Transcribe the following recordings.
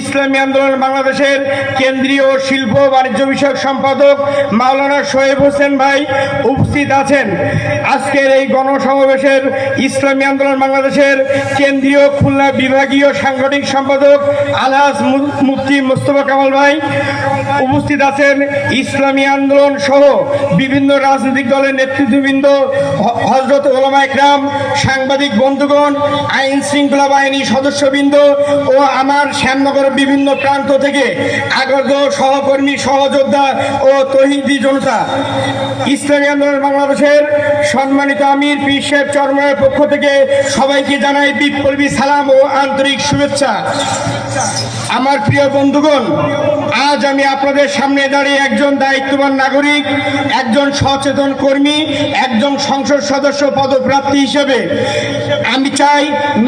ইসলামী আন্দোলন বাংলাদেশের কেন্দ্রীয় শিল্প বাণিজ্য বিষয়ক সম্পাদক মাওলানা শোয়েব হোসেন ভাই উপস্থিত আছেন। আজকের এই গণসমাবেশের ইসলামী আন্দোলন বাংলাদেশের কেন্দ্রীয় খুলনা বিভাগীয় সাংগঠনিক সম্পাদক আলহাজ মুফতি মোস্তফা কামাল ভাই উপস্থিত আছেন। ইসলামী আন্দোলন সহ বিভিন্ন রাজনৈতিক দলের নেতৃত্ববৃন্দ হজরত ওলামা একরাম, সাংবাদিক বন্ধুগণ আইন শৃঙ্খলা বাহিনী সদস্যবৃন্দ ও আমার শ্যামনগর বিভিন্ন প্রান্ত থেকে আগত সহকর্মী, সহযোদ্ধা ও তহিদি জনতা, ইসলামী আন্দোলন বাংলাদেশের সম্মানিত আমির সাহেব চরমের পক্ষ থেকে সবাইকে জানাই বিপ্লবী সালাম ও আন্তরিক শুভেচ্ছা। আমার প্রিয় বন্ধুগণ, আজ আমি আপনাদের সামনে দাঁড়িয়ে একজন দায়িত্ববান নাগরিক, একজন সচেতন কর্মী, একজন সংসদ সদস্য পদপ্রার্থী হিসেবে আমি চাই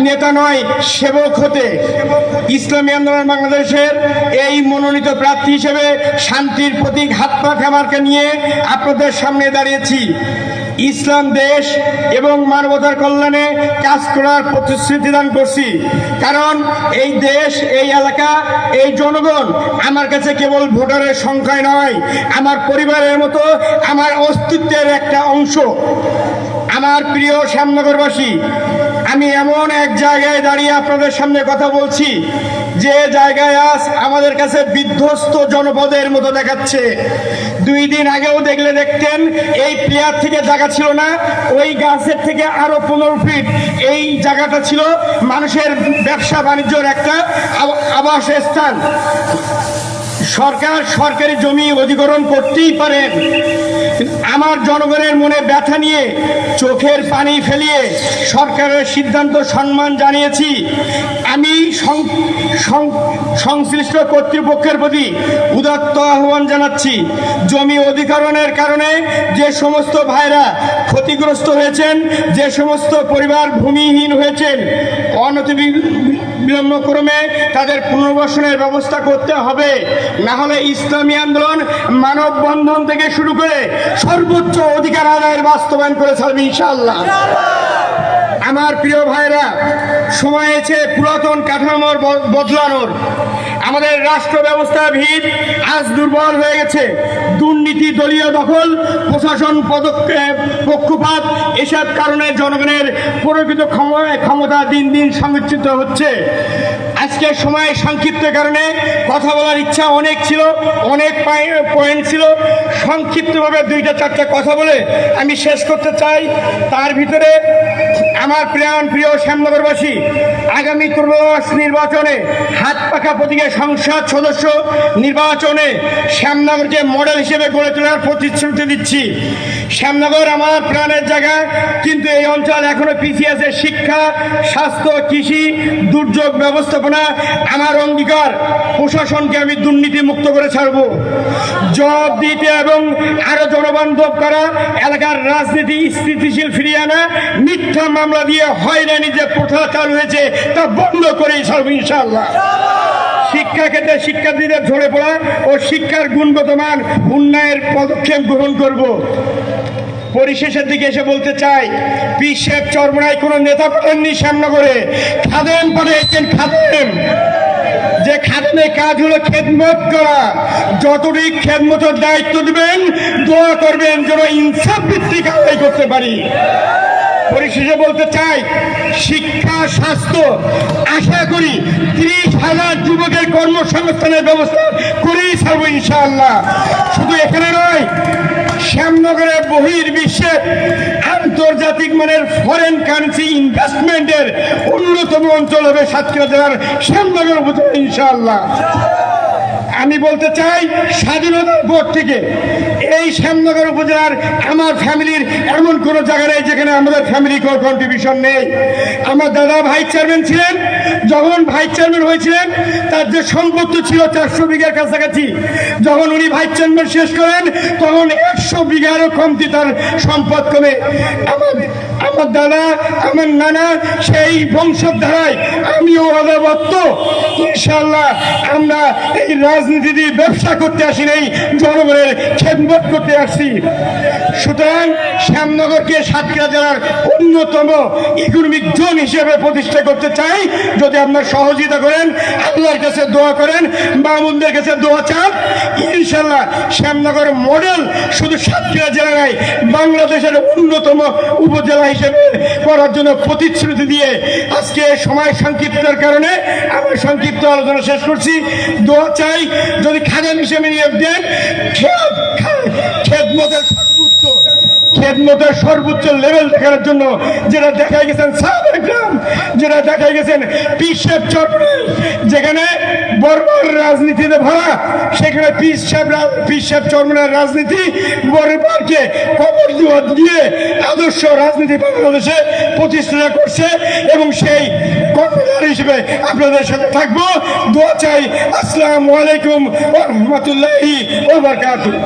নেতা নয়, সেবক হতে। ইসলামী আন্দোলন বাংলাদেশের এই মনোনীত প্রার্থী হিসেবে শান্তির প্রতীক হাত পা খামারকে নিয়ে আপনাদের সামনে দাঁড়িয়েছি। ইসলাম দেশ এবং মানবতার কল্যাণে কাজ করার প্রতিশ্রুতি দান করছি। কারণ এই দেশ, এই এলাকা, এই জনগণ আমার কাছে কেবল ভোটারের সংখ্যায় নয়, আমার পরিবারের মতো আমার অস্তিত্বের একটা অংশ। আমার প্রিয় শ্যামনগরবাসী আমি এমন এক জায়গায় দাঁড়িয়ে আপনাদের সামনে কথা বলছি, যে জায়গায় আজ আমাদের কাছে বিধ্বস্ত জনপদের মতো দেখাচ্ছে। দুই দিন আগেও দেখলে দেখতেন, এই প্লেয়ার থেকে জায়গা ছিল না, ওই গাছের থেকে আরও পনেরো ফিট এই জায়গাটা ছিল মানুষের ব্যবসা বাণিজ্যর একটা আব- আবাস স্থান সরকার সরকারি জমি অধিগ্রহণ করতেই পারেন। আমার জনগণের মনে ব্যথা নিয়ে চোখের পানি ফেলিয়ে সরকারের সিদ্ধান্ত সম্মান জানিয়েছি। আমি সংশ্লিষ্ট কর্তৃপক্ষের প্রতি উদাত্ত আহ্বান জানাচ্ছি। জমি অধিকরণের কারণে যে সমস্ত ভাইরা ক্ষতিগ্রস্ত হয়েছেন, যে সমস্ত পরিবার ভূমিহীন হয়েছেন অনতি বিলম্বক্রমে তাদের পুনর্বাসনের ব্যবস্থা করতে হবে। না হলে ইসলামী আন্দোলন মানববন্ধন থেকে শুরু করে সর্বোচ্চ অধিকার আদায়ের বাস্তবায়ন করে ছাড়বে ইনশাল্লাহ আমার প্রিয় ভাইরা, সময় এসে পুরাতন কাঠামোর বদলানোর আমাদের রাষ্ট্র ব্যবস্থা ভিত আজ দুর্বল হয়ে গেছে। দুর্নীতি দলীয় দখল, প্রশাসন পদক্ষেপ, পক্ষপাত, এসব কারণে জনগণের প্রকৃত ক্ষম- ক্ষমতা দিন দিন সংকুচিত হচ্ছে। আজকের সময় সংক্ষিপ্ত কারণে কথা বলার ইচ্ছা অনেক ছিল, অনেক পয়েন্ট ছিল। সংক্ষিপ্তভাবে দুইটা, চারটা কথা বলে আমি শেষ করতে চাই। তার ভিতরে আমার প্রাণ প্রিয় শ্যামনগরবাসী, আগামী ত্রয়োদশ নির্বাচনে হাত পাখা প্রতীকে সংসদ সদস্য নির্বাচনে শ্যামনগরকে মডেল হিসেবে গড়ে তোলার প্রতিশ্রুতি দিচ্ছি। শ্যামনগর আমার প্রাণের জায়গা, কিন্তু এই অঞ্চল এখনও পিছিয়ে আছে শিক্ষা, স্বাস্থ্য, কৃষি, দুর্যোগ ব্যবস্থাপনা। আমার অঙ্গীকার, প্রশাসনকে আমি দুর্নীতি মুক্ত করে ছাড়ব। জবাব দিতে এবং আরও জনবান্ধব করা, এলাকার রাজনীতি স্থিতিশীল ফিরিয়ে আনা, মিথ্যা মামলা দিয়ে হয়রানি যে প্রথা চালু হয়েছে, তা বন্ধ করেই ছাড়ব ইনশাল্লাহ শিক্ষা ক্ষেত্রে শিক্ষার্থীদের ঝরে পড়া ও শিক্ষার গুণগত মান উন্নয়নের পদক্ষেপ গ্রহণ করব। পরিশেষের দিকে এসে বলতে চাই, বিশ্বের চরমনায় কোনো নেতা পাঠাননি শ্যামনগরে। খাদেম পাঠিয়েছেন খাদেম। যে খাদমে কাজ হলো খেদমত করা। যতটুকু খেদমতের দায়িত্ব দিবেন, দোয়া করবেন যেন ইনসাফ ভিত্তিক আদায় করতে পারি। পরিশেষে বলতে চাই, শিক্ষা, স্বাস্থ্য, আশা করি ত্রিশ হাজার যুবকের কর্মসংস্থানের ব্যবস্থা করেই ছাড়বো ইনশাআল্লাহ। শুধু এখানে নয়, শ্যামনগরের বহির বিশ্বের আন্তর্জাতিক মানের ফরেন কারেন্সি ইনভেস্টমেন্টের অন্যতম অঞ্চল হবে সাতক্ষীরা জেলার শ্যামনগর উপজেলা, ইনশাআল্লাহ। আমি বলতে চাই স্বাধীনতার পর থেকে এই শ্যামনগর উপজেলার আমার ফ্যামিলির এমন কোনো জায়গা নেই যেখানে আমাদের ফ্যামিলি কোনো কন্ট্রিবিউশন নেই। আমার দাদা ভাইস চেয়ারম্যান ছিলেন, যখন ভাইস চেয়ারম্যান হয়েছিলেন, তার যে সম্পত্তি ছিল চারশো বিঘার কাছাকাছি, যখন উনি ভাইস চেয়ারম্যান শেষ করেন, তখন একশো বিঘারও কমতি তার সম্পদ কমে। আমার আমার দাদা, আমার নানা, সেই বংশধারায় আমিও অনাবত্ত ইনশাল্লাহ আমরা এই রাজনীতি দিয়ে ব্যবসা করতে আসি নাই, জনগণের খেদমত করতে আসছি। সুতরাং শ্যামনগরকে সাতক্ষীরা জেলার অন্যতম ইকোনমিক জোন হিসেবে প্রতিষ্ঠা করতে চাই। যদি আপনার সহযোগিতা করেন, আল্লাহর কাছে দোয়া করেন, মামুনদের কাছে দোয়া চান ইনশাল্লাহ শ্যামনগর মডেল শুধু সাতক্ষীরা জেলা নয় বাংলাদেশের অন্যতম উপজেলা হিসেবে করার জন্য প্রতিশ্রুতি দিয়ে আজকে সময় সংক্ষিপ্তের কারণে আমার সংক্ষিপ্ত আলোচনা শেষ করছি। দোয়া চাই যদি খাজান হিসেবে নিয়ে দেন খেদমতের সর্বোচ্চ খেদমতের সর্বোচ্চ লেভেল দেখানোর জন্য যেটা দেখা গেছেন সাহাবায়ে গ্রাম, যেটা দেখা গেছেন পিসের চট্টগ্রাম যেখানে বর্বর রাজনীতিতে ভরা। সেখানে পিস সাহেব পিস সাহেব চর্মনার রাজনীতি, বর্বরকে কবর দিয়ে আদর্শ রাজনীতি বাংলাদেশে প্রতিষ্ঠা করছে এবং সেই কর্মদার হিসেবে আপনাদের সাথে থাকব। দোয়া চাই, আসসালামু আলাইকুম রহমতুল্লাহ বারাকাতুহু।